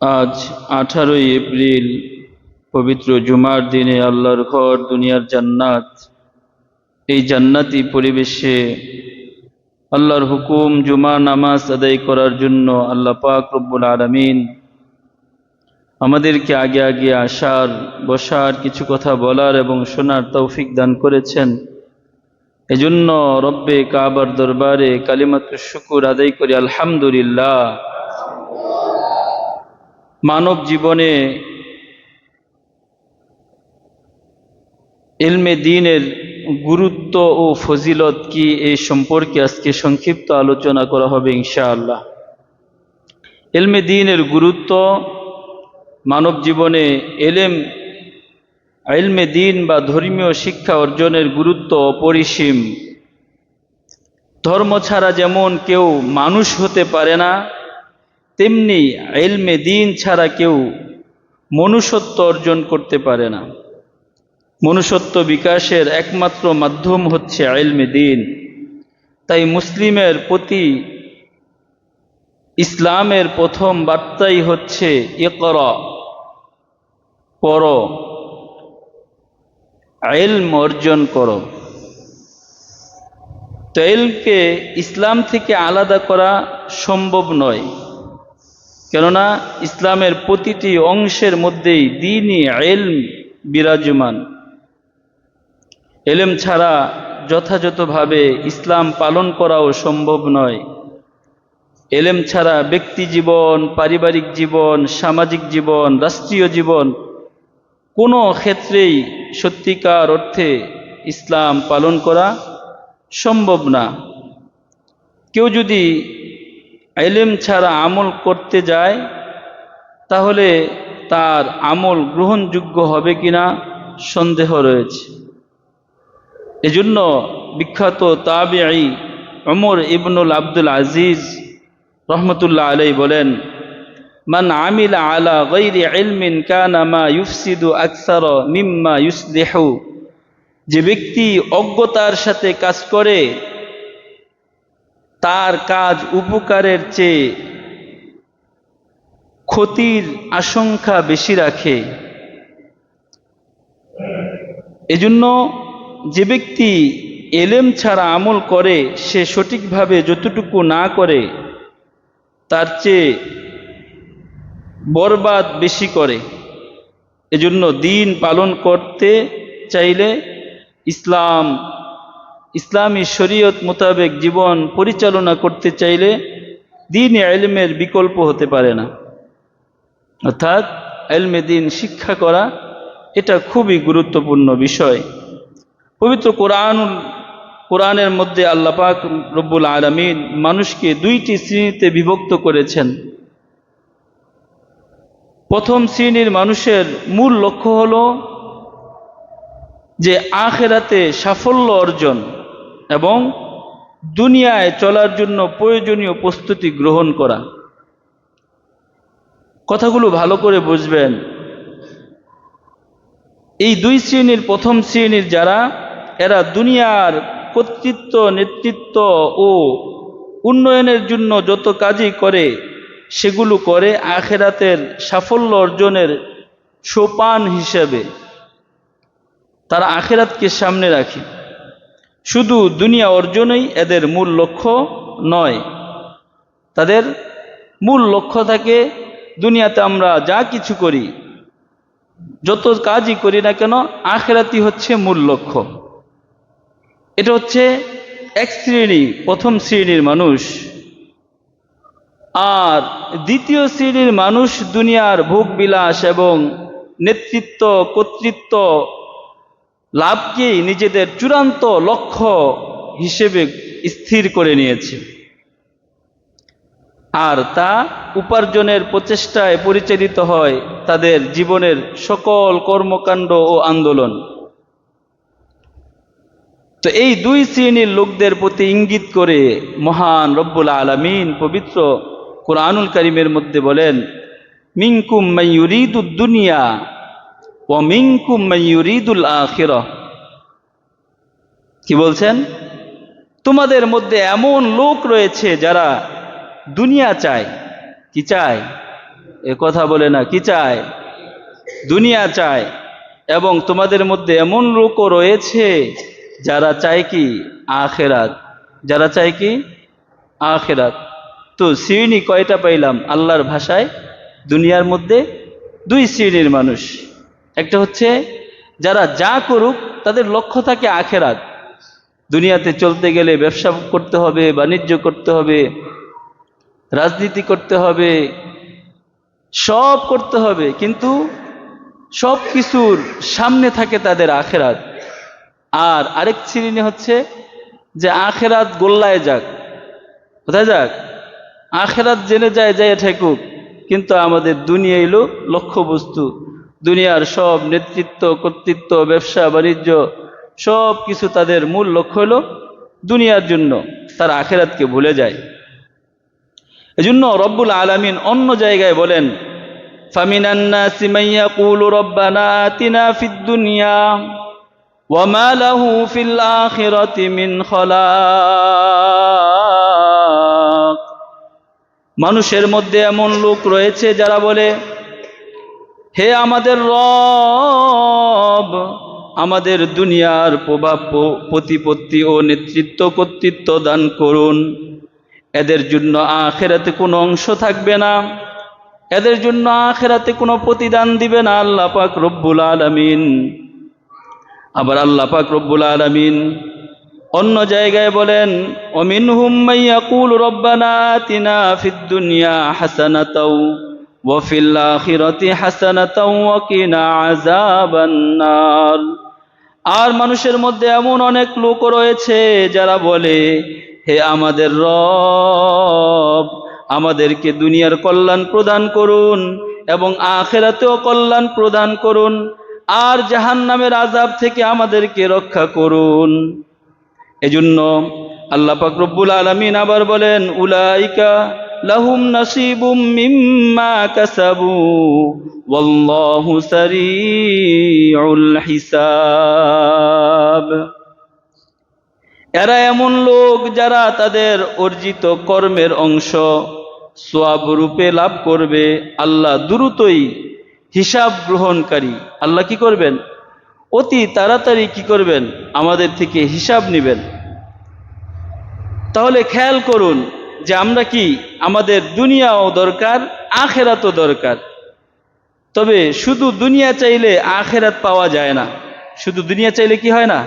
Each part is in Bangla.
আজ আঠারোই এপ্রিল, পবিত্র জুমার দিনে আল্লাহর ঘর, দুনিয়ার জান্নাত। এই জান্নাতি পরিবেশে আল্লাহর হুকুম জুমা নামাজ আদায় করার জন্য আল্লাহ পাক রব্বুল আলমিন আমাদেরকে আগে আগে আসার, বসার, কিছু কথা বলার এবং শোনার তৌফিক দান করেছেন। এজন্য রব্বে কাবার দরবারে কালিমাত শুকুর আদায় করি, আলহামদুলিল্লাহ। মানব জীবনে ইলমে দিনের গুরুত্ব ও ফজিলত কি এই সম্পর্কে আজকে সংক্ষিপ্ত আলোচনা করা হবে ইনশাআল্লাহ। এলমে দিনের গুরুত্ব, মানব জীবনে এলেম এলমে দিন বা ধর্মীয় শিক্ষা অর্জনের গুরুত্ব অপরিসীম। ধর্ম ছাড়া যেমন কেউ মানুষ হতে পারে না তেমনি এলমে দিন ছাড়া কেউ মনুষ্যত্ব অর্জন করতে পারে না। মনুষ্যত্ব বিকাশের একমাত্র মাধ্যম হচ্ছে এলমে দিন। তাই মুসলিমের প্রতি ইসলামের প্রথম বার্তাই হচ্ছে ইকর পর এলম অর্জন করো। তো ইসলাম থেকে আলাদা করা সম্ভব নয়। কেননা ইসলামের প্রতিটি অংশের মধ্যেই দিনই এলম বিরাজমান। এলেম ছাড়া যথাযথভাবে ইসলাম পালন করাও সম্ভব নয়। এলেম ছাড়া ব্যক্তি জীবন, পারিবারিক জীবন, সামাজিক জীবন, রাষ্ট্রীয় জীবন কোনো ক্ষেত্রেই সত্যিকার অর্থে ইসলাম পালন করা সম্ভব না। কেউ যদি এলেম ছাড়া আমল করতে যায়, তাহলে তার আমল গ্রহণযোগ্য হবে কিনা সন্দেহ রয়েছে। এজন্য বিখ্যাত তাবিআই অমর ইবনুল আব্দুল আজিজ রহমতুল্লাহ আলাই বলেন, মান আমিল আলা গৈরি ইলমিন কানা মা ইউফসিদু আকসার মিম্মা ইউসলিহু। যে ব্যক্তি অজ্ঞতার সাথে কাজ করে তার কাজ উপকারের চেয়ে ক্ষতির আশঙ্কা বেশি রাখে। এজন্য যে ব্যক্তি এলেম ছাড়া আমল করে, সে সঠিকভাবে যতটুকু না করে, তার চেয়ে বরবাদ বেশি করে। এজন্য দিন পালন করতে চাইলে ইসলাম ইসলামী শরীয়ত মোতাবেক জীবন পরিচালনা করতে চাইলে দিন এলমের বিকল্প হতে পারে না। অর্থাৎ এলমে দিন শিক্ষা করা এটা খুবই গুরুত্বপূর্ণ বিষয়। পবিত্র কোরআন কোরআনের মধ্যে আল্লাপাক রব্বুল আলমিন মানুষকে দুইটি শ্রেণীতে বিভক্ত করেছেন। প্রথম শ্রেণির মানুষের মূল লক্ষ্য হল যে আখেরাতে সাফল্য অর্জন। এবং দুনিয়ায় চলার জন্য প্রয়োজনীয় প্রস্তুতি গ্রহণ করা। কথাগুলো ভালো করে বুঝবেন। এই দুই শ্রেণির প্রথম শ্রেণির যারা, এরা দুনিয়ার কর্তৃত্ব, নেতৃত্ব ও উন্নয়নের জন্য যত কাজই করে, সেগুলো করে আখেরাতের সাফল্য অর্জনের সোপান হিসেবে। তারা আখেরাতকে সামনে রাখে। শুধু দুনিয়া অর্জনই এদের মূল লক্ষ্য নয়। তাদের মূল লক্ষ্য থাকে, দুনিয়াতে আমরা যা কিছু করি, যত কাজই করি না কেন আখেরাতি হচ্ছে মূল লক্ষ্য। এটা হচ্ছে এক শ্রেণি, প্রথম শ্রেণির মানুষ। আর দ্বিতীয় শ্রেণির মানুষ দুনিয়ার ভোগ বিলাস এবং নেতৃত্ব, কর্তৃত্ব লাভকেই নিজেদের চূড়ান্ত লক্ষ্য হিসেবে স্থির করে নিয়েছে? আর তা উপার্জনের প্রচেষ্টায় পরিচালিত হয় তাদের জীবনের সকল কর্মকাণ্ড ও আন্দোলন। তো এই দুই শ্রেণির লোকদের প্রতি ইঙ্গিত করে মহান রব্বুল আলমিন পবিত্র কোরআনুল করিমের মধ্যে বলেন মিঙ্কুম মাইয়ুরিদুদ কি বলছেন? তোমাদের মধ্যে এমন লোক রয়েছে যারা দুনিয়া চায়। কি চায়? এ কথা বলে না, কি চায়? দুনিয়া চায়। এবং তোমাদের মধ্যে এমন লোকও রয়েছে যারা চায় কি? আখেরাত। যারা চায় কি? আখেরাত। তো শ্রেণি কয়টা পাইলাম আল্লাহর ভাষায়? দুনিয়ার মধ্যে দুই শ্রেণির মানুষ। একটা হচ্ছে যারা যা করুক তাদের লক্ষ্য থাকে আখেরাত। দুনিয়াতে চলতে গেলে ব্যবসা করতে হবে, বাণিজ্য করতে হবে, রাজনীতি করতে হবে, সব করতে হবে, কিন্তু সব কিছুর সামনে থাকে তাদের আখেরাত। আর আরেক শ্রেণি হচ্ছে যে আখেরাত গোল্লায় যাক। কোথায় যাক? আখেরাত জেনে যায় যায় ঠেকুক। কিন্তু আমাদের দুনিয়া এলো লক্ষ্যবস্তু। দুনিয়ার সব নেতৃত্ব কর্তৃত্ব ব্যবসা বাণিজ্য সব কিছু তাদের মূল লক্ষ্য হলো দুনিয়ার জন্য তারা আখেরাতকে ভুলে যায় এজন্য রব্বুল আলামিন অন্য জায়গায় বলেন فمن الناس من يقول ربنا آتنا في الدنيا وما له في الآخرة من خلاق মানুষের মধ্যে এমন লোক রয়েছে যারা বলে হে আমাদের রব, আমাদের দুনিয়ার প্রভাব প্রতিপত্তি ও নেতৃত্ব কর্তৃত্ব দান করুন। এদের জন্য আখেরাতে কোনো অংশ থাকবে না। এদের জন্য আখেরাতে কোনো প্রতিদান দিবে না আল্লাহ পাক রব্বুল আলামিন। আবার আল্লাহ পাক রব্বুল আলামিন অন্য জায়গায় বলেন অমিন হুম্মাইয়াকুল রব্বানা তিনা ফিদ দুনিয়া হাসানাতাও। আখিরাতি হাসানাতাও ওয়া কিনা আযাবান নার আর মানুষের মধ্যে এমন অনেক লোক রয়েছে যারা বলে, হে আমাদের রব, আমাদেরকে দুনিয়ার কল্যাণ প্রদান করুন এবং আখেরাতেও কল্যাণ প্রদান করুন আর জাহান্নামের আজাব থেকে আমাদেরকে রক্ষা করুন। এজন্য আল্লাহ পাক আলামিন আবার বলেন, উলাইকা লাহুম নাসিবুম মিম্মা কাসাবু, ওয়াল্লাহু সারিউল হিসাব। এরা এমন লোক যারা তাদের অর্জিত কর্মের অংশ, সোয়াব রূপে লাভ করবে, আল্লাহ দ্রুতই হিসাব গ্রহণকারী। আল্লাহ কি করবেন? অতি তাড়াতাড়ি কি করবেন? আমাদের থেকে হিসাব নেবেন। তাহলে খেয়াল করুন যে আমরা কি আমাদের দুনিয়াও দরকার, আখেরাতও দরকার। তবে শুধু দুনিয়া চাইলে আখেরাত পাওয়া যায় না। শুধু দুনিয়া চাইলে কি হয় না?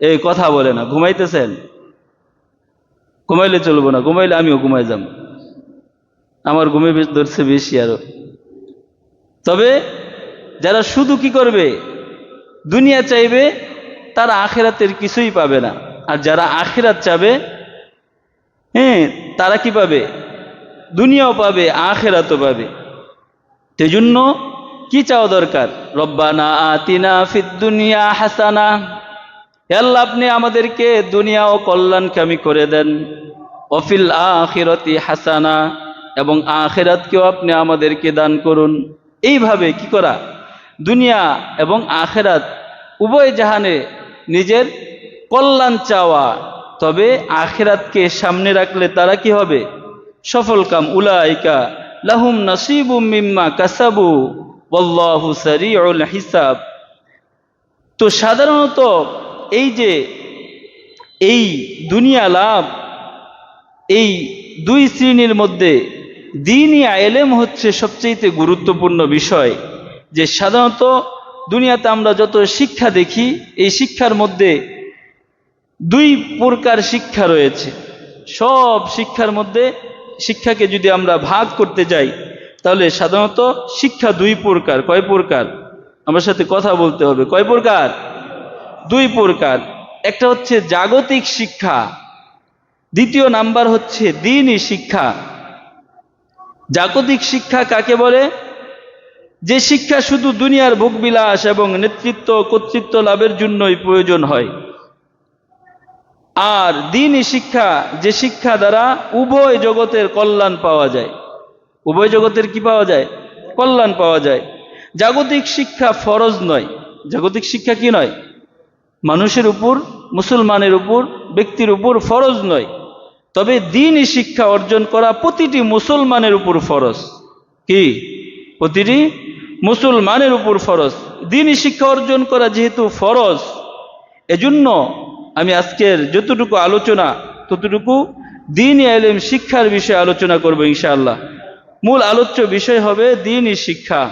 এই কথা বলে না। ঘুমাইতেছেন? ঘুমাইলে চলবো না। ঘুমাইলে আমিও ঘুমাই যাব আমার ঘুমে ধরছে বেশি আরও। তবে যারা শুধু কি করবে? দুনিয়া চাইবে, তারা আখেরাতের কিছুই পাবে না। আর যারা আখেরাত চাবে হ্যাঁ তারা কি পাবে? দুনিয়াও পাবে, আখেরাতও পাবে। সেজন্য কি চাওয়া দরকার? রব্বানা আতিনা দুনিয়া হাসানা। আল্লাহ, আপনি আমাদেরকে দুনিয়া ও কল্যাণকামী করে দেন। অফিল আখিরতি হাসানা, এবং আখেরাতকেও আপনি আমাদেরকে দান করুন। এইভাবে কি করা? দুনিয়া এবং আখেরাত উভয় জাহানে নিজের কল্যাণ চাওয়া। তবে আখেরাতকে সামনে রাখলে তারা কি হবে? সফল কাম উলাইকা লাহুম নাসিবুম মিম্মা কাসাবু, ওয়াল্লাহু সারিউল হিসাব। তো সাধারণত এই যে এই দুনিয়া লাভ, এই দুই শ্রেণির মধ্যে দিনই এলেম হচ্ছে সবচেয়ে গুরুত্বপূর্ণ বিষয়। যে সাধারণত দুনিয়াতে আমরা যত শিক্ষা দেখি, এই শিক্ষার মধ্যে দুই প্রকার শিক্ষা রয়েছে। সব শিক্ষার মধ্যে শিক্ষাকে যদি আমরা ভাগ করতে যাই, তাহলে সাধারণত শিক্ষা দুই প্রকার। কয় প্রকার? আমার সাথে কথা বলতে হবে। কয় প্রকার? দুই প্রকার। একটা হচ্ছে জাগতিক শিক্ষা, দ্বিতীয় নাম্বার হচ্ছে দিনই শিক্ষা। জাগতিক শিক্ষা কাকে বলে? যে শিক্ষা শুধু দুনিয়ার ভোগবিলাস এবং নেতৃত্ব কর্তৃত্ব লাভের জন্যই প্রয়োজন হয়। আর দিনই শিক্ষা, যে শিক্ষা দ্বারা উভয় জগতের কল্যাণ পাওয়া যায়। উভয় জগতের কি পাওয়া যায়? কল্যাণ পাওয়া যায়। জাগতিক শিক্ষা ফরজ নয়। জাগতিক শিক্ষা কি নয়? মানুষের উপর, মুসলমানের উপর, ব্যক্তির উপর ফরজ নয়। তবে দিনই শিক্ষা অর্জন করা প্রতিটি মুসলমানের উপর ফরজ। কি? প্রতিটি মুসলমানের উপর ফরজ। দিনই শিক্ষা অর্জন করা যেহেতু ফরজ, এজন্য আমি আজকের যতটুকু আলোচনা, ততটুকু দিন এলেম শিক্ষার বিষয়ে আলোচনা করব ইনশাআল্লাহ। মূল আলোচ্য বিষয় হবে দিনই শিক্ষা।